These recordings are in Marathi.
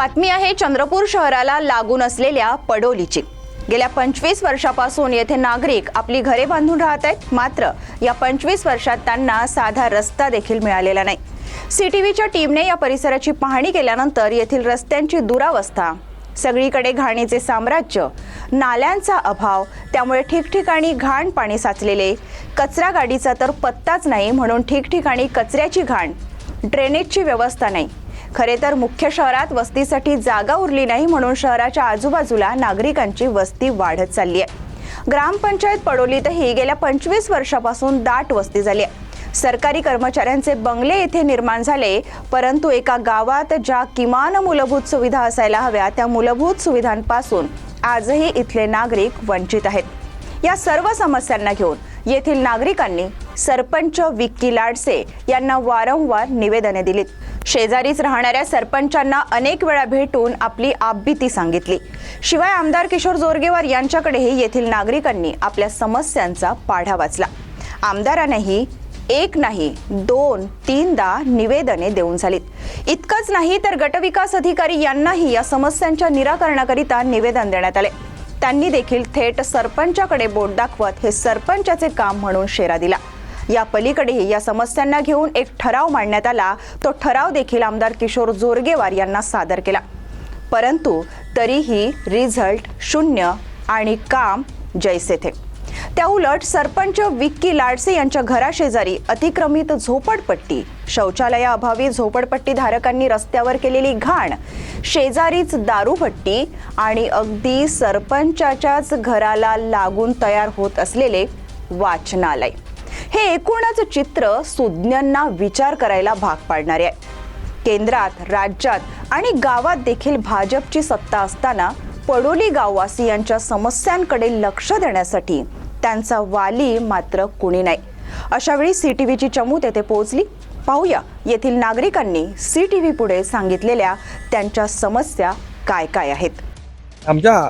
बातमी आहे चंद्रपूर शहराला लागून असलेल्या पडोलीची. गेल्या पंचवीस वर्षापासून येथे नागरिक आपली घरे बांधून राहत आहेत मात्र या पंचवीस वर्षात त्यांना साधा रस्ता देखील मिळालेला नाही. सीटीव्हीच्या टीमने या परिसराची पाहणी केल्यानंतर येथील रस्त्यांची दुरावस्था सगळीकडे घाणीचे साम्राज्य नाल्यांचा अभाव त्यामुळे ठिकठिकाणी घाण पाणी साचलेले कचरा गाडीचा तर पत्ताच नाही म्हणून ठिकठिकाणी कचऱ्याची घाण ड्रेनेजची व्यवस्था नाही. खरे तर मुख्य शहरात वस्तीसाठी जागा उरली नाही म्हणून शहराच्या आजूबाजूला नागरिकांची वस्ती वाढत चालली आहे ग्रामपंचायत पडोलीतही गेल्या पंचवीस वर्षापासून दाट वस्ती झाली आहे सरकारी कर्मचाऱ्यांचे बंगले येथे निर्माण झाले परंतु एका गावात ज्या किमान मूलभूत सुविधा असायला हव्या त्या मूलभूत सुविधांपासून आजही इथले नागरिक वंचित आहेत. या सर्व समस्यांना घेऊन येथील नागरिकांनी सरपंच विक्की लाडसे यांना वारंवार निवेदने दिलीत. शेजारीच राहणाऱ्या सरपंचांना अनेक वेळा भेटून आपली आपबीती सांगितली. शिवाय आमदार किशोर जोरगेवार यांच्याकडेही येथील नागरिकांनी आपल्या समस्यांचा पाढा वाचला. आमदारांनाही एक नाही दोन तीनदा निवेदने देऊन झालीत. इतकंच नाही तर गटविकास अधिकारी यांनाही या समस्यांच्या निराकरणाकरिता निवेदन देण्यात आले. त्यांनी देखील थेट सरपंचाकडे बोट दाखवत हे सरपंचाचे काम म्हणून शेरा दिला. या पलीकडेही या समस्यांना घेऊन एक ठराव मांडण्यात आला. तो ठराव देखील आमदार किशोर जोरगेवार यांना सादर केला. परंतु तरीही रिझल्ट शून्य आणि काम जैसे थे. त्या उलट सरपंच विक्की लाडसे यांच्या घराशेजारी अतिक्रमित झोपडपट्टी शौचालयाअभावी झोपडपट्टी धारकांनी रस्त्यावर केलेली घाण शेजारीच दारूभट्टी आणि अगदी सरपंचाच्याच घराला लागून तयार होत असलेले वाचनालय. हे एकूणच चित्र सुज्ञांना विचार करायला भाग पाडणारे आहे. केंद्रात राज्यात आणि गावात देखील भाजपची सत्ता असताना पडोली गाववासियांच्या समस्यांकडे लक्ष देण्यासाठी त्यांचा वाली मात्र कुणी नाही. अशा वेळी व्हीची चमू तेथे पोहोचली. पाहूया येथील नागरिकांनी सी टीव्ही पुढे सांगितलेल्या त्यांच्या समस्या काय काय आहेत. आमच्या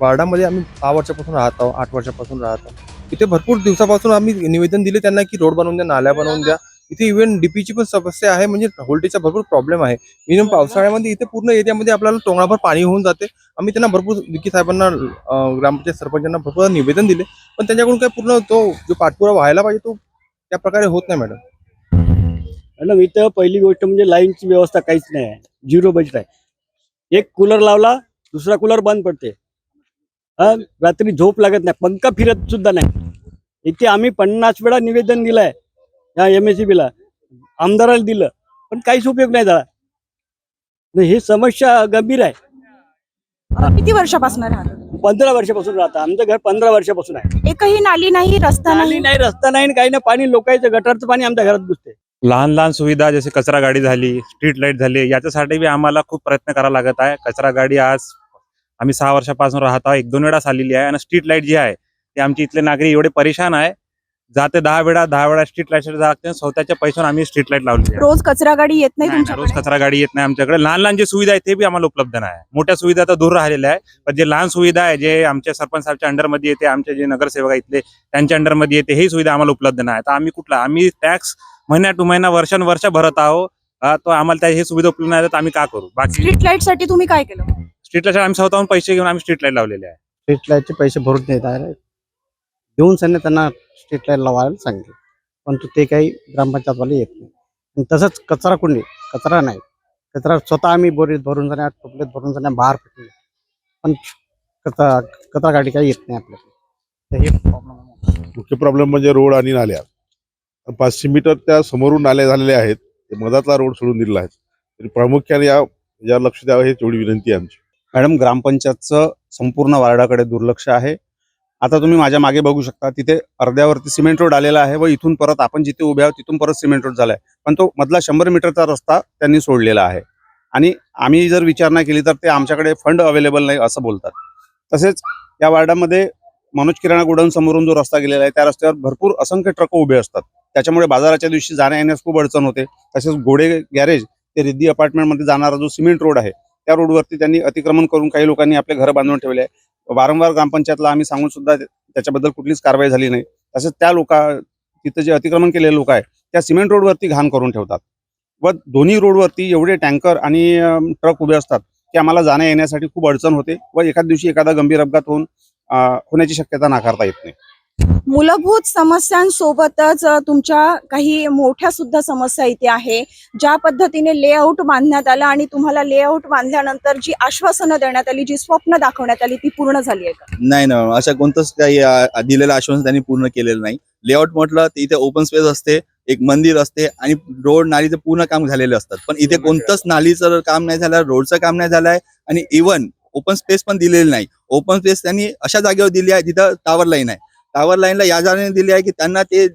वार्डामध्ये आम्ही सहा वर्षापासून राहत आहोत आठ वर्षापासून राहत आहोत. इथे भरपूर दिवसापासून आम्ही निवेदन दिले त्यांना की रोड बनवून द्या नाल्या बनवून द्या. इथे इव्हन डीपीची पण समस्या आहे म्हणजे होल्टेजचा भरपूर प्रॉब्लेम आहे. मिनिमम पावसाळ्यामध्ये इथे पूर्ण एरियामध्ये आपल्याला टोंगळाभर पाणी होऊन जाते. आम्ही त्यांना भरपूर विकी साहेबांना ग्रामपंचायत सरपंचांना भरपूर निवेदन दिले. पण त्यांच्याकडून काही पूर्ण तो जो पाठपुरावा व्हायला पाहिजे तो त्या प्रकारे होत नाही मॅडम मॅडम इथं पहिली गोष्ट म्हणजे लाईनची व्यवस्था काहीच नाही आहे. झिरो बजेट आहे. एक कूलर लावला दुसरा कूलर बंद पडते. रात्री झोप लागत नाही. पंखा फिरत सुद्धा नाही. इथे आम्ही पन्नास वेळा निवेदन दिलंय या एम एस ला. आमदाराला दिलं. पण काहीच उपयोग नाही झाला. ही समस्या गंभीर आहे. किती वर्षापासून पंधरा वर्षापासून राहतं. आमचं घर पंधरा वर्षापासून आहे. एकही नाली नाही रस्ता नाली नाही नाही रस्ता नाही आणि काही नाही. पाणी लोकांचं गटारचं पाणी आमच्या घरात घुसते लहान लहान सुविधा जसे कचरा गाडी झाली स्ट्रीट लाइट झाली याच्यासाठी बी आम्हाला खूप प्रयत्न करावा लागत आहे. कचरा गाडी आज आम्ही सहा वर्षापासून राहत आहोत. एक दोन वेळा आलेली आहे आणि स्ट्रीट लाइट जी आहे ते आमचे इथले नागरिक एवढे परेशान आहे. जाते दहा वेळा दहा वेळा स्ट्रीट लाइट जाते स्वतःच्या पैशावर आम्ही स्ट्रीट लाइट लावली. रोज कचरा गाडी येत नाही रोज कचरा गाडी येत नाही आमच्याकडे. लहान लहान जे सुविधा आहे ते बी आम्हाला उपलब्ध नाही. मोठ्या सुविधा तर दूर राहिलेल्या आहे पण जे लहान सुविधा आहे जे आमच्या सरपंच साहेबच्या अंडरमध्ये येते आमचे जे नगरसेवक इथले त्यांच्या अंडरमध्ये येते ही सुविधा आम्हाला उपलब्ध नाही. तर आम्ही कुठला? आम्ही टॅक्स महिन्या टू महिना वर्षानुवर्ष भरत आहोत. तो आम्हाला त्या ही सुविधा उपलब्ध नाही तर आम्ही का करू? बाकी स्ट्रीट लाइटसाठी तुम्ही काय केलं? स्ट्रीट लाइट आम्ही स्वतःहून पैसे घेऊन आम्ही स्ट्रीट लाइट लावलेले आहे. स्ट्रीट लाईटचे पैसे भरून देत आहे देऊन सनी त्यांना स्ट्रीट लाइट लावायला सांगितलं. परंतु ते काही ग्रामपंचायतवाले येत नाही. आणि तसंच कचरा कुंडी कचरा नाही. कचरा स्वतः आम्ही बोरीत भरून जाण्या टोपलीत भरून जाण्या बाहेर फेकले पण कचरा कचरा गाडी काही येत नाही आपल्याकडे. तर हे प्रॉब्लेम आहे. मुख्य प्रॉब्लेम म्हणजे रोड आणि नाल्या. पाचशे मीटर त्या समोरून नाल्या झालेल्या आहेत. ते मधातला रोड सोडून दिलेला आहे. तरी प्रामुख्याने या यावर लक्ष द्यावं ही तेवढी विनंती आहे आमची. मॅडम ग्रामपंचायतचं संपूर्ण वार्डाकडे दुर्लक्ष आहे. आता तुम्ही माझ्या मागे बघू शकता तिथे अर्ध्यावरती सिमेंट रोड आलेला आहे व इथून परत आपण जिथे उभे आहोत तिथून परत सिमेंट रोड झालाय. पण तो मधला शंभर मीटरचा रस्ता त्यांनी सोडलेला आहे. आणि आम्ही जर विचार नाही केली तर ते आमच्याकडे फंड अवेलेबल नाही असं बोलतात. तसेच या वार्डामध्ये मनोज किराणा गोडाऊन समोरून जो रस्ता गेलेला आहे त्या रस्त्यावर भरपूर असंख्य ट्रक उभे असतात. त्याच्यामुळे बाजाराच्या दिवशी जाण्या येण्यास खूप अडचण होते. तसेच घोडे गॅरेज ते रिद्धी अपार्टमेंटमध्ये जाणारा जो सिमेंट रोड आहे त्या रोडवरती त्यांनी अतिक्रमण करून काही लोकांनी आपले घर बांधून ठेवले आहे. वारंवार ग्रामपंचायतला आम्ही सांगून सुद्धा त्याच्याबद्दल कुठलीच कारवाई झाली नाही. तसेच त्या लोका तिथं जे अतिक्रमण केलेले लोक आहे त्या सिमेंट रोडवरती घाण करून ठेवतात. व दोन्ही रोडवरती एवढे टँकर आणि ट्रक उभे असतात की आम्हाला जाण्या येण्यासाठी खूप अडचण होते व एखाद दिवशी एखादा गंभीर अपघात होऊन होण्याची शक्यता नाकारता येत नाही. मूलभूत समस्यांसोबतच तुमच्या काही मोठ्या सुद्धा समस्या इथे आहे ज्या पद्धतीने लेआउट बांधण्यात आलं आणि तुम्हाला लेआउट बांधल्यानंतर जी आश्वासनं देण्यात आली जी स्वप्न दाखवण्यात आली ती पूर्ण झाली आहे का? नाही ना अशा कोणतंच काही दिलेलं आश्वासन त्यांनी पूर्ण केलेलं नाही. लेआउट म्हटलं तर इथे ओपन स्पेस असते एक मंदिर असते आणि रोड नालीचं पूर्ण काम झालेले असतात पण इथे कोणतंच नालीचं काम नाही झालं रोडचं काम नाही झालंय आणि इव्हन ओपन स्पेस पण दिलेली नाही. ओपन स्पेस त्यांनी अशा जागेवर दिली आहे जिथं टावर लाईन आहे. टावर लाईनला या जागेने दिली आहे की त्यांना ते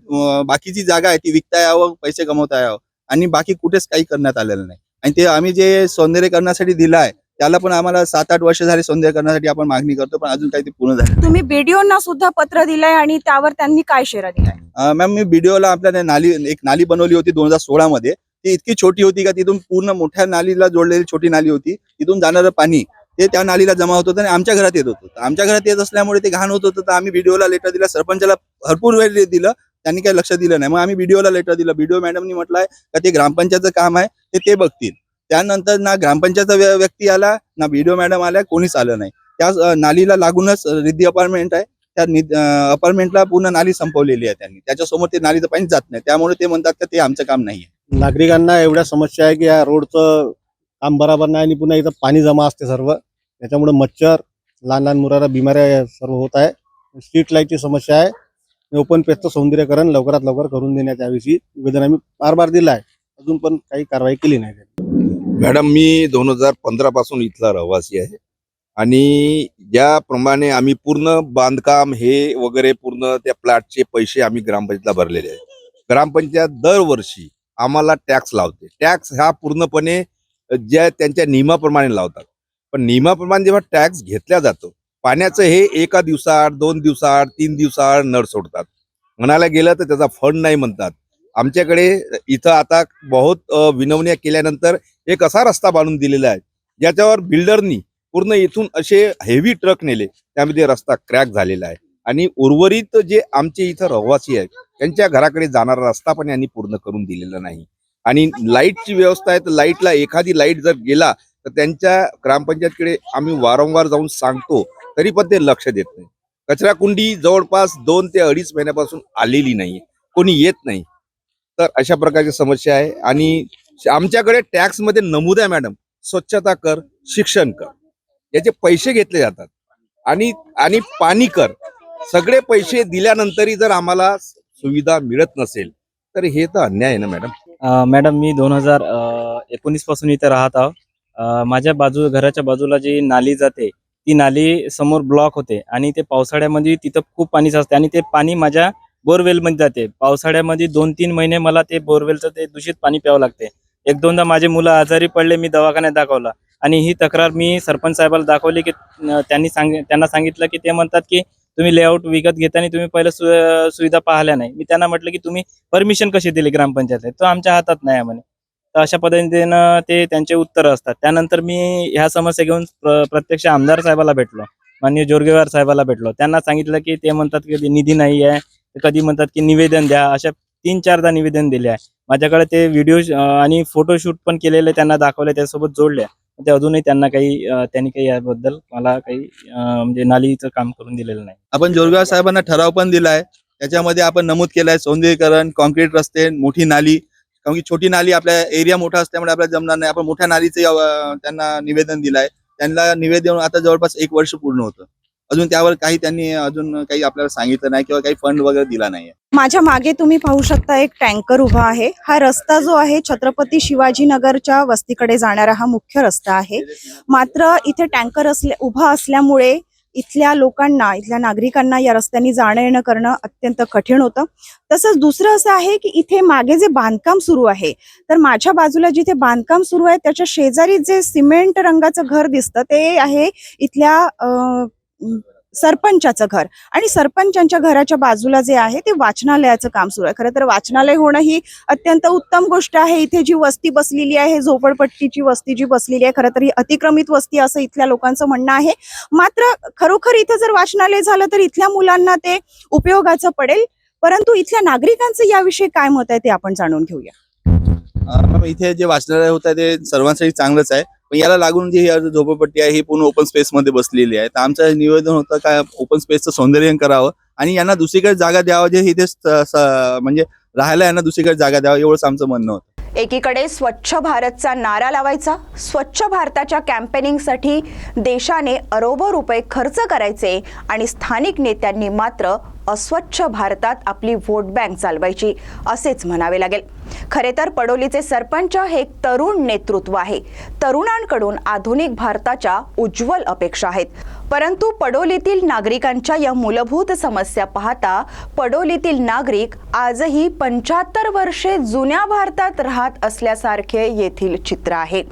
बाकीची जागा आहे ती विकता यावं पैसे कमवता यावं. आणि बाकी कुठेच काही करण्यात आलेलं नाही. आणि ते आम्ही जे सौंदर्यकरणासाठी दिलं आहे त्याला पण आम्हाला सात आठ वर्ष झाले सौंदर्यकरणासाठी आपण मागणी करतो पण अजून काही ते पूर्ण झालं तुम्ही बीडीओना सुद्धा पत्र दिलंय आणि त्यावर त्यांनी काय शेरा दिलाय? मॅम मी व्हिडिओला आपल्या नाली एक नाली बनवली होती दोन हजार सोळा मध्ये. ती इतकी छोटी होती का तिथून पूर्ण मोठ्या नालीला जोडलेली छोटी नाली होती. तिथून जाणारं पाणी ते त्या नालीला जमा होत होतं आणि आमच्या घरात येत होतं. आमच्या घरात येत असल्यामुळे ते घाण होत होतं. तर आम्ही व्हिडिओला लेटर दिला. सरपंचाला भरपूर वेळ दिलं. त्यांनी काही लक्ष दिलं नाही. मग आम्ही व्हिडिओला लेटर दिलं. व्हिडिओ मॅडमनी म्हटलंय का ते ग्रामपंचायतचं काम आहे. ते ते बघतील. त्यानंतर ना ग्रामपंचायतचा व्यक्ती आला ना व्हिडिओ मॅडम आल्या कोणीच आलं नाही. त्या नालीला लागूनच रिद्धी अपार्टमेंट आहे. त्या अपार्टमेंटला पूर्ण नाली संपवलेली आहे त्यांनी. त्याच्यासमोर ते नालीचं पाणी जात नाही. त्यामुळे ते म्हणतात का ते आमचं काम नाही नागरिकांना एवढ्या समस्या आहे की या रोडचं काम बरोबर नाही आणि पुन्हा इथं पाणी जमा असते सर्व. त्याच्यामुळे मच्छर लहान लहान मुलाला बिमाऱ्या सर्व होत आहे. स्ट्रीट लाईटची समस्या आहे. ओपन पेजचं सौंदर्यकरण लवकरात लवकर करून देण्यात याविषयी निवेदन आम्ही बार बार दिलं आहे. अजून पण काही कारवाई केली नाही मॅडम मी दोन हजार पंधरा पासून इथला रहिवासी आहे. आणि ज्याप्रमाणे आम्ही पूर्ण बांधकाम हे वगैरे पूर्ण त्या प्लॅटचे पैसे आम्ही ग्रामपंचायतला भरलेले आहे. ग्रामपंचायत दरवर्षी आम्हाला टॅक्स लावते. टॅक्स हा पूर्णपणे ज्या त्यांच्या नियमाप्रमाणे लावतात. पण नियमाप्रमाणे जेव्हा टॅक्स घेतला जातो पाण्याचं हे एका दिवसाआड दोन दिवसाआड तीन दिवसाआड नळ सोडतात. म्हणायला गेलं तर त्याचा फंड नाही म्हणतात. आमच्याकडे इथं आता बहुत विनवण्या केल्यानंतर एक असा रस्ता बांधून दिलेला आहे ज्याच्यावर बिल्डरनी पूर्ण इथून असे हेवी ट्रक नेले त्यामध्ये रस्ता क्रॅक झालेला आहे. आणि उर्वरित जे आमचे इथं रहिवासी आहेत त्यांच्या घराकडे जाणारा रस्ता पण यांनी पूर्ण करून दिलेला नाही. आणि लाईटची व्यवस्था आहे तर लाईटला एखादी लाइट जर गेला तर त्यांच्या ग्रामपंचायतकडे आम्ही वारंवार जाऊन सांगतो तरी पण ते लक्ष देत नाही. कचरा कुंडी जवळपास दोन ते अडीच महिन्यापासून आलेली नाही कोणी येत नाही. तर अशा प्रकारची समस्या आहे आणि आमच्याकडे टॅक्समध्ये नमूद आहे मॅडम. स्वच्छता कर शिक्षण कर. याचे पैसे घेतले जातात. आणि आणि पाणी कर. सगळे पैसे दिल्यानंतरही जर आम्हाला सुविधा मिळत नसेल तर हे तर अन्याय आहे ना मॅडम? मॅडम मी दोन हजार एकोणीसपासून इथे राहत आहोत माझ्या बाजू घराच्या बाजूला जी नाली जाते ती नाली समोर ब्लॉक होते आणि ते पावसाळ्यामध्ये तिथं खूप पाणी साचते आणि ते पाणी माझ्या बोरवेलमध्ये जाते. पावसाळ्यामध्ये दोन तीन महिने मला ते बोरवेलचं ते दूषित पाणी प्यावं लागते. एक दोनदा माझे मुलं आजारी पडले मी दवाखान्यात दाखवला आणि ही तक्रार मी सरपंच साहेबाला दाखवली की त्यांनी सांग त्यांना सांगितलं की ते म्हणतात की तुम्ही लेआउट विकत घेताना तुम्ही पहिलं सु सुविधा पाहिल्या नाही. मी त्यांना म्हटलं की तुम्ही परमिशन कशी दिली ग्रामपंचायत तो आमच्या हातात नाही आहे म्हणे. तर अशा पद्धतीनं ते त्यांचे उत्तर असतात. त्यानंतर मी ह्या समस्या घेऊन प्र- प्रत्यक्ष आमदार साहेबाला भेटलो. माननीय जोरगेवार साहेबाला भेटलो. त्यांना सांगितलं की ते म्हणतात की निधी नाही आहे. कधी म्हणतात की निवेदन द्या. अशा तीन चारदा निवेदन दिले आहे. माझ्याकडे ते व्हिडिओ आणि फोटोशूट पण केलेले त्यांना दाखवले. त्यासोबत जोडले. ते अजूनही त्यांना काही त्यांनी काही याबद्दल मला काही म्हणजे नालीचं काम करून दिलेलं नाही. आपण जोरगाव साहेबांना ठराव पण दिलाय. त्याच्यामध्ये आपण नमूद केलाय सौंदर्यीकरण कॉन्क्रीट रस्ते मोठी नाली कारण की छोटी नाली आपल्या एरिया मोठा असल्यामुळे आपल्याला जमणार नाही. आपण मोठ्या नालीचे त्यांना निवेदन दिलाय. त्यांना निवेदन आता जवळपास एक वर्ष पूर्ण होतं. अजून त्यावर काही त्यांनी अजून काही आपल्याला सांगितलं नाही किंवा काही फंड वगैरे दिला नाही माझ्या मागे तुम्ही पाहू शकता एक टँकर उभा आहे. हा रस्ता जो आहे छत्रपती शिवाजीनगरच्या वस्तीकडे जाणारा हा मुख्य रस्ता आहे. मात्र इथे टँकर असले उभा असल्यामुळे इथल्या लोकांना इथल्या नागरिकांना या रस्त्यांनी जाणं येणं करणं अत्यंत कठीण होतं. तसंच दुसरं असं आहे की इथे मागे जे बांधकाम सुरू आहे तर माझ्या बाजूला जिथे बांधकाम सुरू आहे त्याच्या शेजारी जे सिमेंट रंगाचं घर दिसतं ते आहे इथल्या सरपंचाचं घर. आणि सरपंचांच्या घराच्या बाजूला जे आहे ते वाचनालयाचं काम सुरू आहे. खरं तर वाचनालय होणं ही अत्यंत उत्तम गोष्ट आहे. इथे जी वस्ती बसलेली आहे झोपडपट्टीची वस्ती जी बसलेली आहे खरं तर ही अतिक्रमित वस्ती असं इथल्या लोकांचं म्हणणं आहे. मात्र खरोखर इथे जर वाचनालय झालं तर इथल्या मुलांना ते उपयोगाचं पडेल. परंतु इथल्या नागरिकांचं याविषयी काय मत आहे ते आपण जाणून घेऊया. इथे जे वाचनालय होतं ते सर्वांसाठी चांगलंच आहे. पण याला लागून जी झोपडपट्टी आहे ही पूर्ण ओपन स्पेस मध्ये बसलेली आहे. तर आमचं निवेदन होतं काय ओपन स्पेसचं सौंदर्यन करावं आणि यांना दुसरीकडे जागा द्यावं जे इथे म्हणजे राहायला यांना दुसरीकडे जागा द्यावं एवढंच आमचं म्हणणं होतं. एकीकडे स्वच्छ भारतचा नारा लावायचा स्वच्छ भारताच्या कॅम्पेनिंगसाठी देशाने अरोबो रुपये खर्च करायचे आणि स्थानिक नेत्यांनी मात्र अस्वच्छ भारतात आपली व्होट बँक चालवायची असेच म्हणावे लागेल. खरे तर पडोलीचे सरपंच हे तरुण नेतृत्व आहे. तरुणांकडून आधुनिक भारताच्या उज्ज्वल अपेक्षा आहेत. परंतु पडोलीतील नागरिकांच्या या मूलभूत समस्या पाहता पडोलीतील नागरिक आजही पंच्याहत्तर वर्षे जुन्या भारतात राहत असल्यासारखे येथील चित्र आहे.